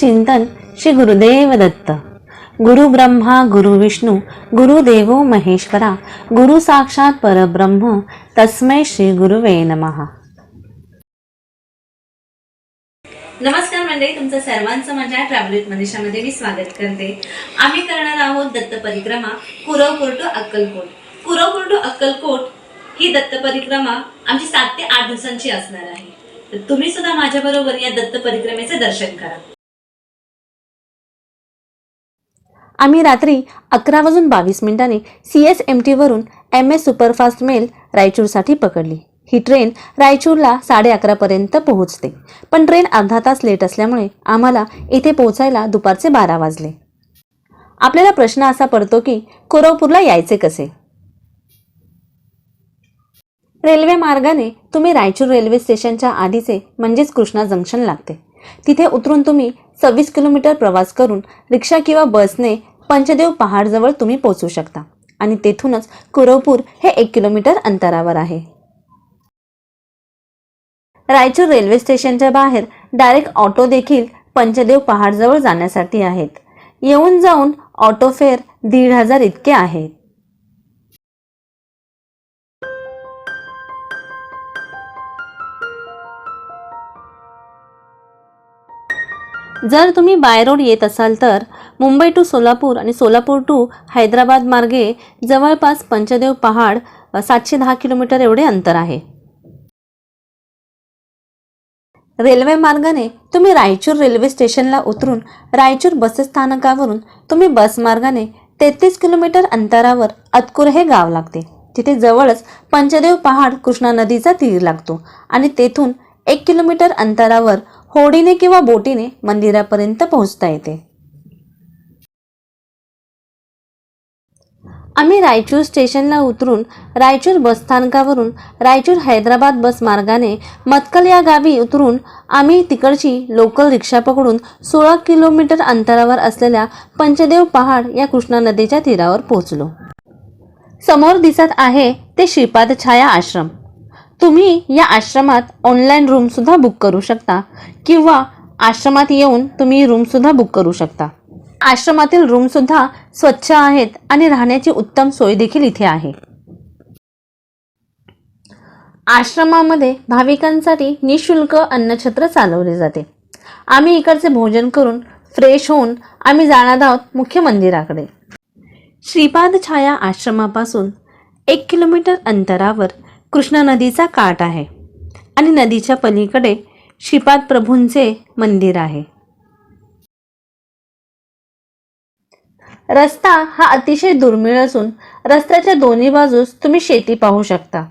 चिंतन श्री गुरुदेव दत्त. गुरु ब्रह्मा गुरु विष्णू गुरुदेव महेश्वरा गुरु साक्षात परब्रह्म तस्मै श्री गुरुवे नमः. नमस्कार मंडळी तुमचं सर्वांचं माझ्या ट्रॅव्हल विथ मनीषामध्ये मी स्वागत करते. आम्ही करणार आहोत दत्त परिक्रमा कुरवपूर कोर्टू अक्कलकोट. कुरवपूर कोर्टू अक्कलकोट ही दत्त परिक्रमा आमची सात ते आठ दिवसांची असणार आहे. तर तुम्ही सुद्धा माझ्याबरोबर या दत्त परिक्रमेचे दर्शन करा. आम्ही रात्री अकरा वाजून बावीस मिनिटांनी सी एस एम टीवरून एम एस सुपरफास्ट मेल रायचूरसाठी पकडली. ही ट्रेन रायचूरला साडे अकरापर्यंत पोहोचते. पण ट्रेन अर्धा तास लेट असल्यामुळे आम्हाला इथे पोहोचायला दुपारचे बारा वाजले. आपल्याला प्रश्न असा पडतो की कोरवपूरला यायचे कसे? रेल्वे मार्गाने तुम्ही रायचूर रेल्वे स्टेशनच्या आधीचे म्हणजेच कृष्णा जंक्शन लागते. तिथे उतरून तुम्ही सव्वीस किलोमीटर प्रवास करून रिक्षा किंवा बसने पंचदेव पहाडजवळ तुम्ही पोचू शकता. आणि तेथूनच कुरवपूर हे एक किलोमीटर अंतरावर आहे. रायचूर रेल्वे स्टेशनच्या बाहेर डायरेक्ट ऑटो देखील पंचदेव पहाडजवळ जाण्यासाठी आहेत. येऊन जाऊन ऑटो फेअर दीड हजार इतके आहेत. जर तुम्ही बाय रोड येत असाल तर मुंबई टू सोलापूर आणि सोलापूर टू हैदराबाद मार्गे जवळपास पंचदेव पहाड सातशे दहा किलोमीटर एवढे अंतर आहे. रेल्वे मार्गाने तुम्ही रायचूर रेल्वे स्टेशनला उतरून रायचूर बस स्थानकावरून तुम्ही बस मार्गाने तेहतीस किलोमीटर अंतरावर अतकुर हे गाव लागते. तिथे जवळच पंचदेव पहाड कृष्णा नदीचा तीर लागतो आणि तेथून एक किलोमीटर अंतरावर होडीने किंवा बोटीने मंदिरापर्यंत पोहोचता येते. आम्ही रायचूर स्टेशनला उतरून रायचूर बसस्थानकावरून रायचूर हैदराबाद बस मार्गाने मतकल या गावी उतरून आम्ही तिकडची लोकल रिक्षा पकडून सोळा किलोमीटर अंतरावर असलेल्या पंचदेव पहाड या कृष्णा नदीच्या तीरावर पोहोचलो. समोर दिसत आहे ते श्रीपाद छाया आश्रम. तुम्ही या आश्रमात ऑनलाईन रूमसुद्धा बुक करू शकता. किंवा आश्रमात येऊन तुम्ही रूमसुद्धा बुक करू शकता. आश्रमातील रूमसुद्धा स्वच्छ आहेत आणि राहण्याची उत्तम सोय देखील इथे आहे. आश्रमामध्ये भाविकांसाठी निशुल्क अन्नछत्र चालवले जाते. आम्ही इकडचे भोजन करून फ्रेश होऊन आम्ही जाणार आहोत मुख्य मंदिराकडे. श्रीपाद छाया आश्रमापासून एक किलोमीटर अंतरावर कृष्णा नदीचा काठ आहे आणि नदीच्या पलीकडे श्रीपाद प्रभूंचे मंदिर आहे. रस्ता हा अतिशय दुर्मिळ असून रस्त्याच्या दोन्ही बाजूस तुम्ही शेती पाहू शकता.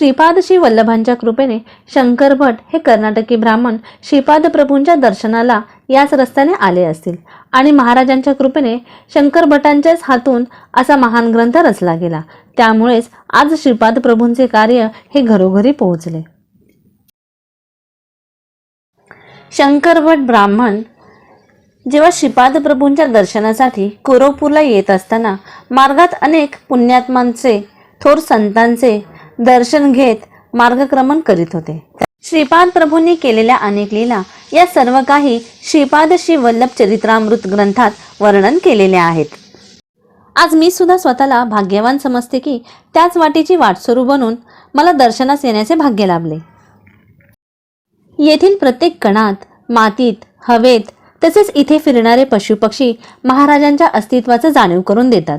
श्रीपाद श्री वल्लभांच्या कृपेने शंकर भट हे कर्नाटकी ब्राह्मण श्रीपाद प्रभूंच्या दर्शनाला याच रस्त्याने आले असतील. आणि महाराजांच्या कृपेने शंकर भटांच्याच हातून असा महान ग्रंथ रचला गेला. त्यामुळेच आज श्रीपाद प्रभूंचे कार्य हे घरोघरी पोहोचले. शंकर भट ब्राह्मण जेव्हा श्रीपाद प्रभूंच्या दर्शनासाठी कोरोपूरला येत असताना मार्गात अनेक पुण्यात्मांचे थोर संतांचे दर्शन घेत मार्गक्रमण करीत होते. श्रीपाद प्रभूंनी केलेल्या अनेक लीला या सर्व काही श्रीपाद श्री वल्लभ चरित्रामृत ग्रंथात वर्णन केलेले आहेत. आज मी सुद्धा स्वतःला भाग्यवान समजते की त्याच वाटेची वाटसरू बनून मला दर्शनास येण्याचे भाग्य लाभले. येथील प्रत्येक कणात मातीत हवेत तसेच इथे फिरणारे पशुपक्षी महाराजांच्या अस्तित्वाचं जाणीव करून देतात.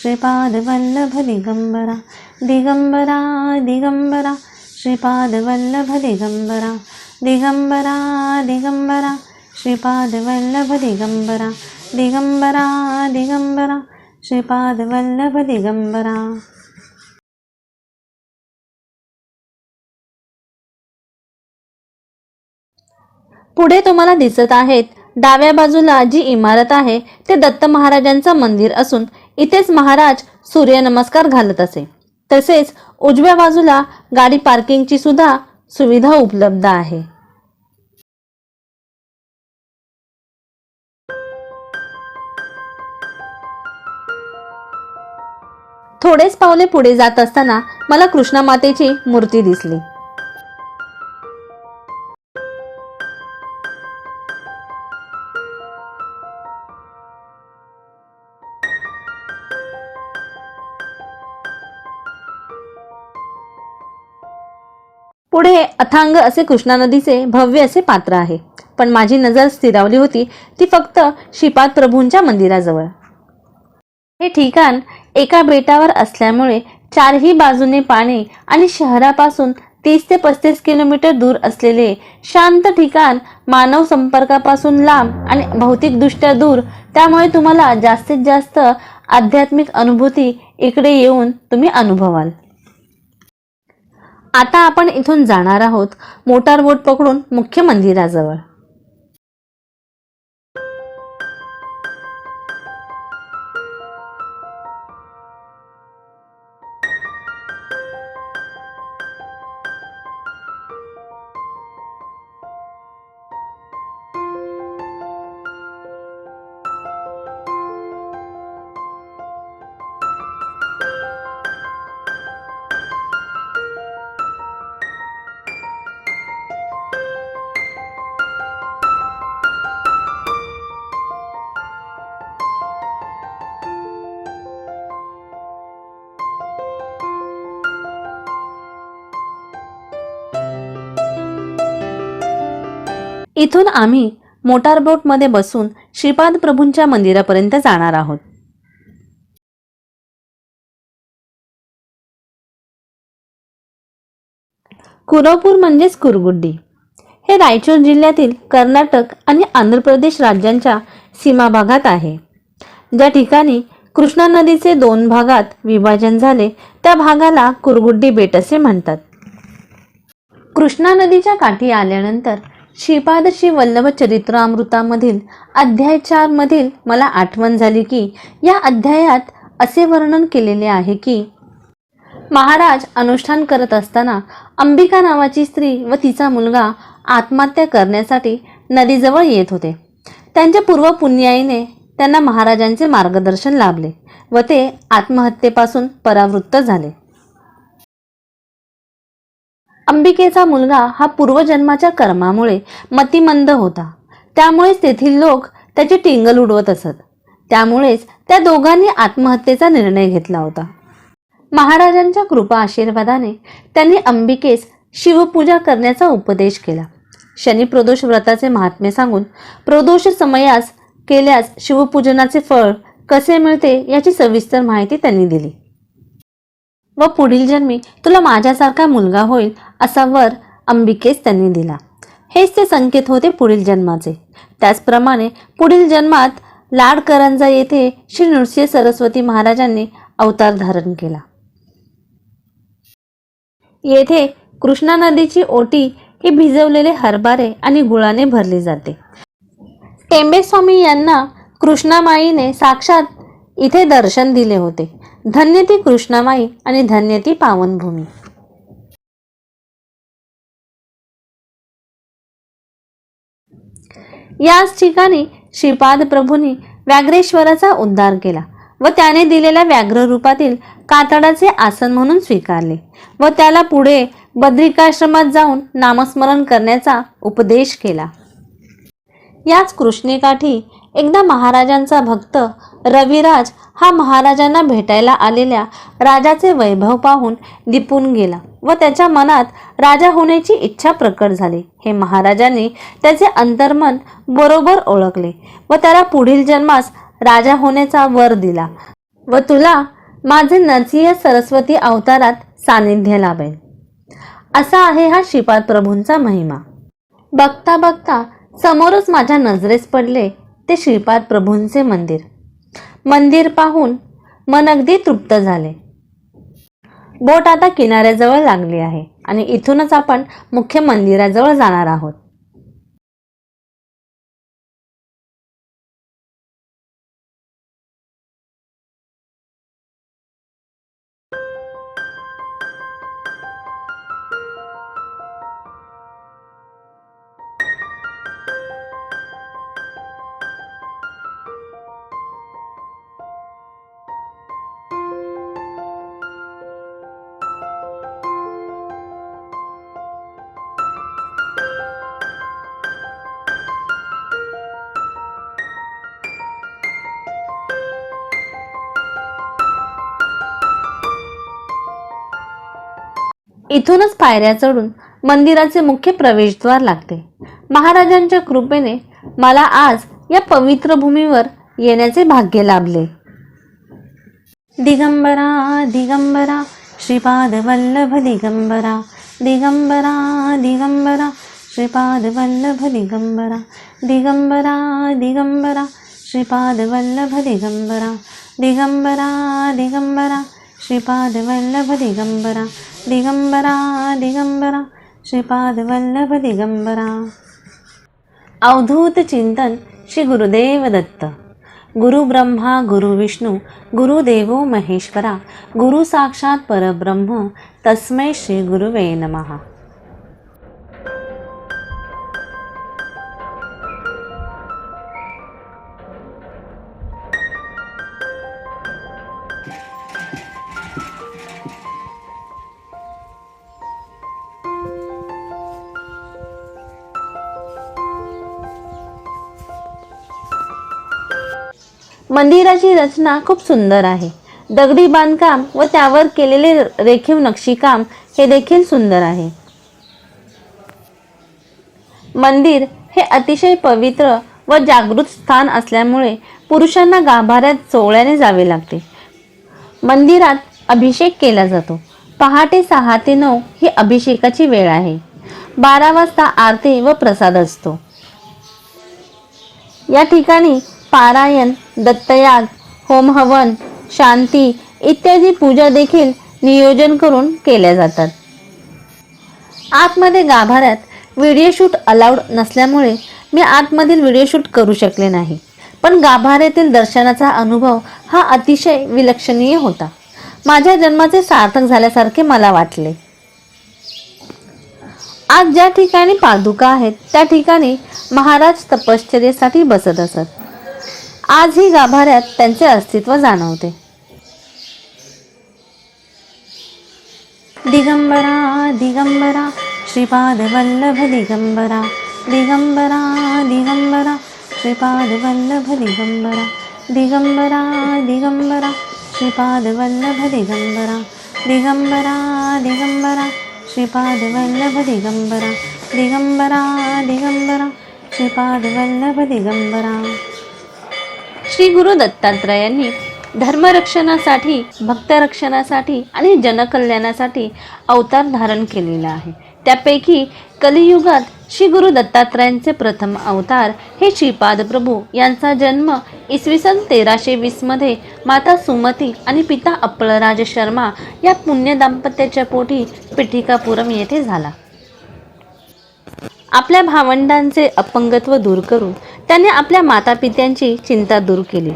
श्रीपाद वल्लभ दिगंबरा दिगंबरा दिगंबरा श्रीपाद वल्लभ दिगंबरा दिगंबरा दिगंबरा श्रीपाद वल्लभ दिगंबरा दिगंबरा दिगंबरा श्रीपाद वल्लभ दिगंबरा पुढे तुम्हाला दिसत आहेत डाव्या बाजूला जी इमारत आहे ते दत्त महाराजांचं मंदिर असून इथेच महाराज सूर्यनमस्कार घालत असे. तसेच उजव्या बाजूला गाडी पार्किंगची सुद्धा सुविधा उपलब्ध आहे. थोडेच पावले पुढे जात असताना मला कृष्णा मातेची मूर्ती दिसली. पुढे अथांग असे कृष्णा नदीचे भव्य असे पात्र आहे. पण माझी नजर स्थिरावली होती ती फक्त श्रीपाद प्रभूंच्या मंदिराजवळ. हे ठिकाण एका बेटावर असल्यामुळे चारही बाजूने पाणी आणि शहरापासून तीस ते पस्तीस किलोमीटर दूर असलेले शांत ठिकाण मानव संपर्कापासून लांब आणि भौतिकदृष्ट्या दूर त्यामुळे तुम्हाला जास्तीत जास्त आध्यात्मिक अनुभूती इकडे येऊन तुम्ही अनुभवाल. आता आपण इथून जाणार आहोत मोटार बोट पकडून मुख्य मंदिराजवळ. इथून आम्ही मोटारबोटमध्ये बसून श्रीपाद प्रभूंच्या मंदिरापर्यंत जाणार आहोत. कुरवपूर म्हणजेच कुरगुड्डी. हे रायचूर जिल्ह्यातील कर्नाटक आणि आंध्र प्रदेश राज्यांच्या सीमाभागात आहे. ज्या ठिकाणी कृष्णा नदीचे दोन भागात विभाजन झाले त्या भागाला कुरगुड्डी बेट असे म्हणतात. कृष्णा नदीच्या काठी आल्यानंतर श्रीपादशी वल्लभ चरित्रामृतामधील अध्याय चारमधील मला आठवण झाली की या अध्यायात असे वर्णन केलेले आहे की महाराज अनुष्ठान करत असताना अंबिका नावाची स्त्री व तिचा मुलगा आत्महत्या करण्यासाठी नदीजवळ येत होते. त्यांच्या पूर्व पुण्याईने त्यांना महाराजांचे मार्गदर्शन लाभले व ते आत्महत्येपासून परावृत्त झाले. अंबिकेचा मुलगा हा पूर्वजन्माच्या कर्मामुळे मतिमंद होता. त्यामुळेच तेथील लोक त्याची टिंगल उडवत असत. त्यामुळेच त्या दोघांनी आत्महत्येचा निर्णय घेतला होता. महाराजांच्या कृपा आशीर्वादाने त्यांनी अंबिकेस शिवपूजा करण्याचा उपदेश केला. शनी प्रदोष व्रताचे महात्म्य सांगून प्रदोष समयास केल्यास शिवपूजनाचे फळ कसे मिळते याची सविस्तर माहिती त्यांनी दिली. व पुढील जन्मी तुला माझ्यासारखा मुलगा होईल असा वर अंबिकेस त्यांनी दिला. हेच ते संकेत होते पुढील जन्माचे. त्याचप्रमाणे पुढील जन्मात लाडकरंजा येथे श्री नृसिंह सरस्वती महाराजांनी अवतार धारण केला. येथे कृष्णा नदीची ओटी ही भिजवलेले हरभरे आणि गुळाने भरली जाते. टेंबेस्वामी यांना कृष्णामाईने साक्षात इथे दर्शन दिले होते. धन्य ती कृष्णामाई आणि धन्य ती पावनभूमी. याच ठिकाणी श्रीपाद प्रभूंनी व्याघ्रेश्वराचा उद्धार केला व त्याने दिलेल्या व्याघ्र रूपातील कातडाचे आसन म्हणून स्वीकारले व त्याला पुढे बद्रिकाश्रमात जाऊन नामस्मरण करण्याचा उपदेश केला. याच कृष्णेकाठी एकदा महाराजांचा भक्त रविराज हा महाराजांना भेटायला आलेल्या राजाचे वैभव पाहून दिपून गेला व त्याच्या मनात राजा होण्याची इच्छा प्रकट झाली. हे महाराजांनी त्याचे अंतर्मन बरोबर ओळखले व त्याला पुढील जन्मास राजा होण्याचा वर दिला व तुला माझे नरसिंह सरस्वती अवतारात सानिध्य लाभेल. असा आहे हा श्रीपाद प्रभूंचा महिमा. बघता बघता समोरच माझ्या नजरेस पडले ते श्रीपाद प्रभूंचे मंदिर. मंदिर पाहून मन अगदी तृप्त झाले. बोट आता किनाऱ्याजवळ लागली आहे आणि इथूनच आपण मुख्य मंदिराजवळ जाणार आहोत. इथूनच पायऱ्या चढून मंदिराचे मुख्य प्रवेशद्वार लागते महाराजांच्या कृपेने मला आज या पवित्र भूमीवर येण्याचे भाग्य लाभले. दिगंबरा दिगंबरा श्रीपाद वल्लभ दिगंबरा दिगंबरा दिगंबरा श्रीपाद वल्लभ दिगंबरा दिगंबरा दिगंबरा श्रीपाद वल्लभ दिगंबरा दिगंबरा दिगंबरा श्रीपाद वल्लभ दिगंबरा दिगंबरा दिगंबरा श्रीपाद वल्लभ दिगंबरा। अवधूत चिंतन श्री गुरुदेव दत्त। गुरु ब्रह्मा गुरु विष्णू गुरुदेवो महेश्वरा गुरु साक्षात परब्रह्म तस्मै श्री गुरुवे नमः। मंदिराची रचना खूप सुंदर आहे. दगडी बांधकाम व त्यावर केलेले रेखीव नक्षीकाम हे देखील सुंदर आहे. मंदिर हे अतिशय पवित्र व जागृत स्थान असल्यामुळे पुरुषांना गाभाऱ्यात चोळ्याने जावे लागते. मंदिरात अभिषेक केला जातो. पहाटे सहा ते नऊ ही अभिषेकाची वेळ आहे. बारा वाजता आरती व प्रसाद असतो. या ठिकाणी पारायण दत्तयाग होम हवन शांती इत्यादी पूजा देखील नियोजन करून केल्या जातात. आतमध्ये गाभाऱ्यात व्हिडिओ शूट अलाउड नसल्यामुळे मी आतमधील व्हिडिओ शूट करू शकले नाही. पण गाभाऱ्यातील दर्शनाचा अनुभव हा अतिशय विलक्षणीय होता. माझ्या जन्माचे सार्थक झाल्यासारखे मला वाटले. आज ज्या ठिकाणी पादुका आहेत त्या ठिकाणी महाराज तपश्चर्येसाठी बसत असत. आजही गाभाऱ्यात त्यांचे अस्तित्व जाणवते. दिगंबरा दिगंबरा श्रीपाद वल्लभ दिगंबरा दिगंबरा दिगंबरा श्रीपाद वल्लभ दिगंबरा दिगंबरा दिगंबरा श्रीपाद वल्लभ दिगंबरा दिगंबरा दिगंबरा श्रीपाद वल्लभ दिगंबरा दिगंबरा दिगंबरा श्रीपाद वल्लभ दिगंबरा। श्री गुरु दत्तात्रयांनी धर्मरक्षणासाठी भक्तरक्षणासाठी आणि जनकल्याणासाठी अवतार धारण केलेला आहे. त्यापैकी कलियुगात श्री गुरु दत्तात्रयांचे प्रथम अवतार हे श्रीपाद प्रभू यांचा जन्म इसवी सन तेराशे वीसमध्ये माता सुमती आणि पिता अप्पलराज शर्मा या पुण्य दाम्पत्याच्या पोटी पिठिकापुरम येथे झाला. आपल्या भावंडांचे अपंगत्व दूर करून त्याने आपल्या मातापित्यांची चिंता दूर केली.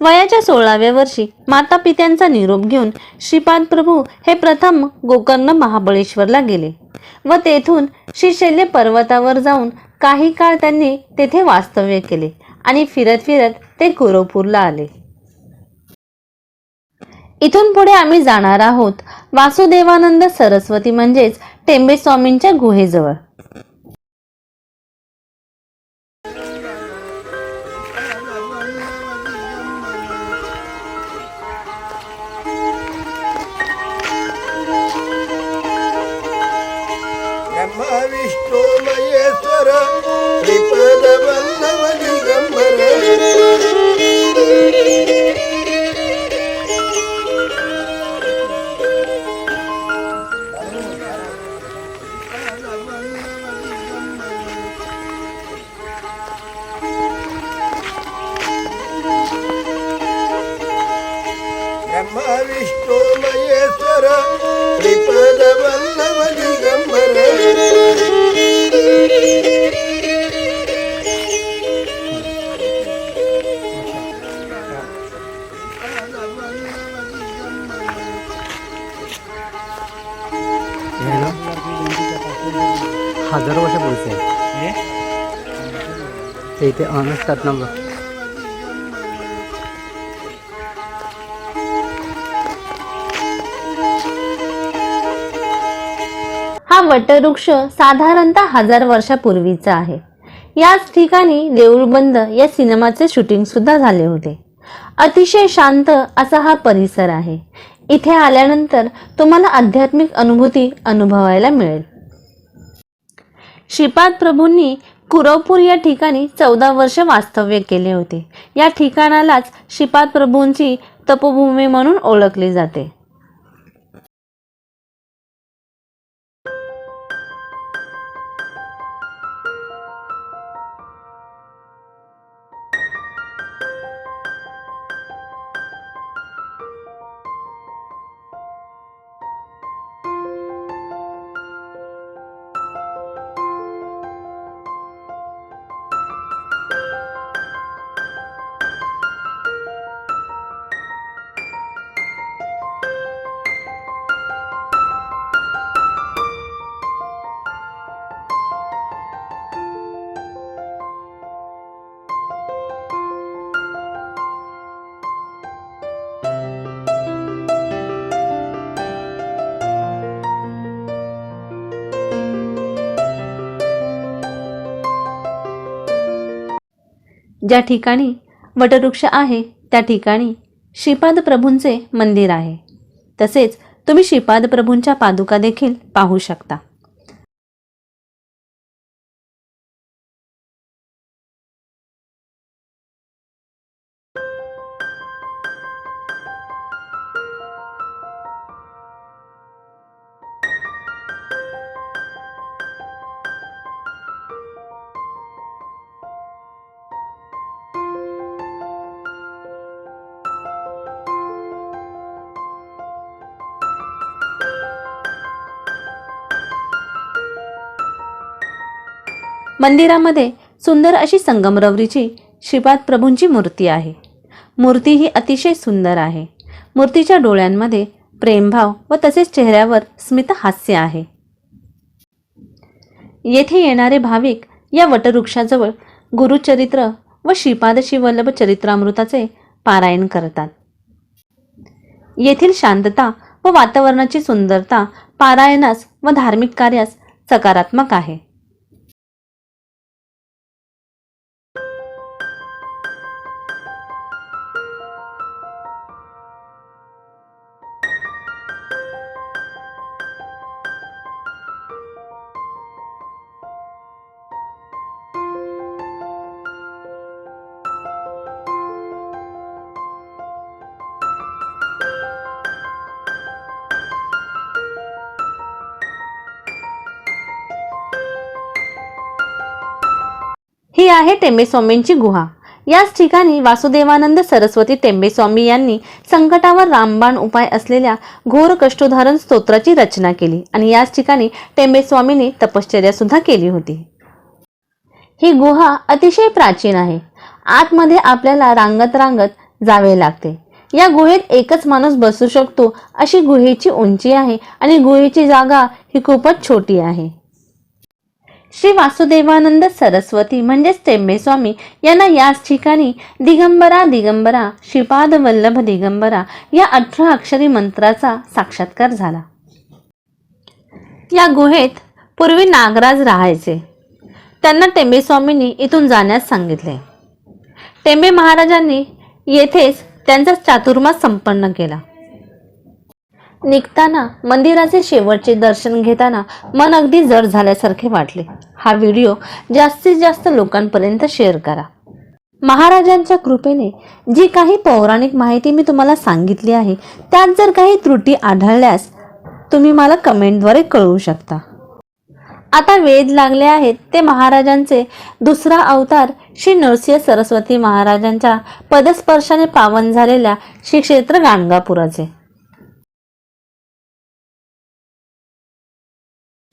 वयाच्या सोळाव्या वर्षी मातापित्यांचा निरोप घेऊन श्रीपाद प्रभू हे प्रथम गोकर्ण महाबळेश्वरला गेले व तेथून श्रीशैल्य पर्वतावर जाऊन काही काळ त्यांनी तेथे वास्तव्य केले आणि फिरत फिरत ते कुरोपूरला आले. इथून पुढे आम्ही जाणार आहोत वासुदेवानंद सरस्वती म्हणजेच टेंबे स्वामींच्या गुहेजवळ. ब्रह्मा विष्णू महेश्वर वल्लभ दिगंबर हे हजार वर्षापूर्वीचे आहे ते इथे असतात ना वटवृक्ष साधारणतः हजार वर्षापूर्वीचा आहे. याच ठिकाणी देऊळबंद या सिनेमाचे शूटिंग सुद्धा झाले होते. अतिशय शांत असा हा परिसर आहे. इथे आल्यानंतर तुम्हाला आध्यात्मिक अनुभूती अनुभवायला मिळेल. श्रीपाद प्रभूंनी कुरवपूर या ठिकाणी चौदा वर्ष वास्तव्य केले होते. या ठिकाणालाच श्रीपाद प्रभूंची तपोभूमी म्हणून ओळखली जाते. ज्या ठिकाणी वटवृक्ष आहे त्या ठिकाणी श्रीपाद प्रभूंचे मंदिर आहे. तसेच तुम्ही श्रीपाद प्रभूंच्या पादुका देखील पाहू शकता. मंदिरामध्ये सुंदर अशी संगमरवरीची श्रीपाद प्रभूंची मूर्ती आहे. मूर्ती ही अतिशय सुंदर आहे. मूर्तीच्या डोळ्यांमध्ये प्रेमभाव व तसेच चेहऱ्यावर स्मित हास्य आहे. येथे येणारे भाविक या वटवृक्षाजवळ गुरुचरित्र व श्रीपाद वल्लभ चरित्रामृताचे पारायण करतात. येथील शांतता व वातावरणाची सुंदरता पारायणास व धार्मिक कार्यास सकारात्मक आहे. ही आहे टेंबेस्वामींची गुहा. याच ठिकाणी वासुदेवानंद सरस्वती टेंबेस्वामी यांनी संकटावर रामबाण उपाय असलेल्या घोर कष्टोधारण स्तोत्राची रचना केली आणि याच ठिकाणी टेंबेस्वामींनी तपश्चर्या सुद्धा केली होती. ही गुहा अतिशय प्राचीन आहे. आतमध्ये आपल्याला रांगत रांगत जावे लागते. या गुहेत एकच माणूस बसू शकतो अशी गुहेची उंची आहे आणि गुहेची जागा ही खूपच छोटी आहे. श्री वासुदेवानंद सरस्वती म्हणजेच टेंबेस्वामी यांना याच ठिकाणी दिगंबरा दिगंबरा श्रीपाद वल्लभ दिगंबरा या अठरा अक्षरी मंत्राचा साक्षात्कार झाला. या गुहेत पूर्वी नागराज राहायचे. त्यांना टेंबेस्वामींनी इथून जाण्यास सांगितले. टेंबे महाराजांनी येथेच त्यांचा चातुर्मास संपन्न केला. निघताना मंदिराचे शेवटचे दर्शन घेताना मन अगदी जड झाल्यासारखे वाटले. हा व्हिडिओ जास्तीत जास्त लोकांपर्यंत शेअर करा. महाराजांच्या कृपेने जी काही पौराणिक माहिती मी तुम्हाला सांगितली आहे त्यात जर काही त्रुटी आढळल्यास तुम्ही मला कमेंटद्वारे कळवू शकता. आता वेद लागले आहेत ते महाराजांचे दुसरा अवतार श्री नरसिंह सरस्वती महाराजांच्या पदस्पर्शाने पावन झालेल्या श्री क्षेत्र गाणगापुराचे.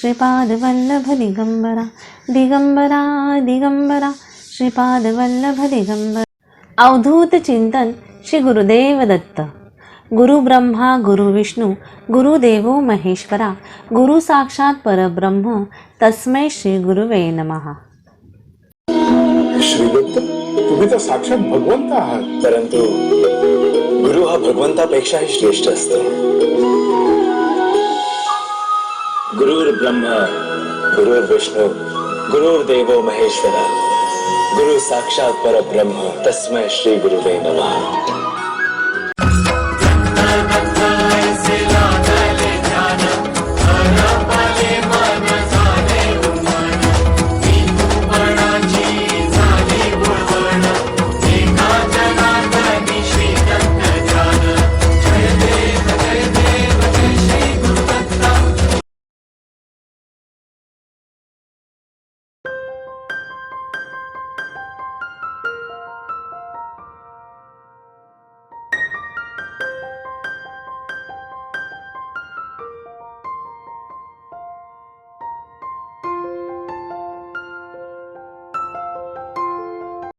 श्रीपाद वल्लभ दिगंबरा दिगंबरा दिगंबरा श्रीपाद वल्लभ दिगंबरा अवधूत चिंतन श्री गुरुदेव दत्त। गुरु ब्रह्मा गुरु विष्णू गुरुदेवो महेश्वरा गुरु साक्षात परब्रह्म तस्मै श्री गुरुवे नमः। श्रीदत्त तुम्ही तर साक्षात भगवंत आहात. परंतु गुरु हा भगवंतापेक्षाही श्रेष्ठ असतो. गुरुर् ब्रह्मा गुरुर विष्णू गुरुर देवो महेश्वरा गुरु साक्षात परब्रह्म तस्मै श्री गुरुवे नमः.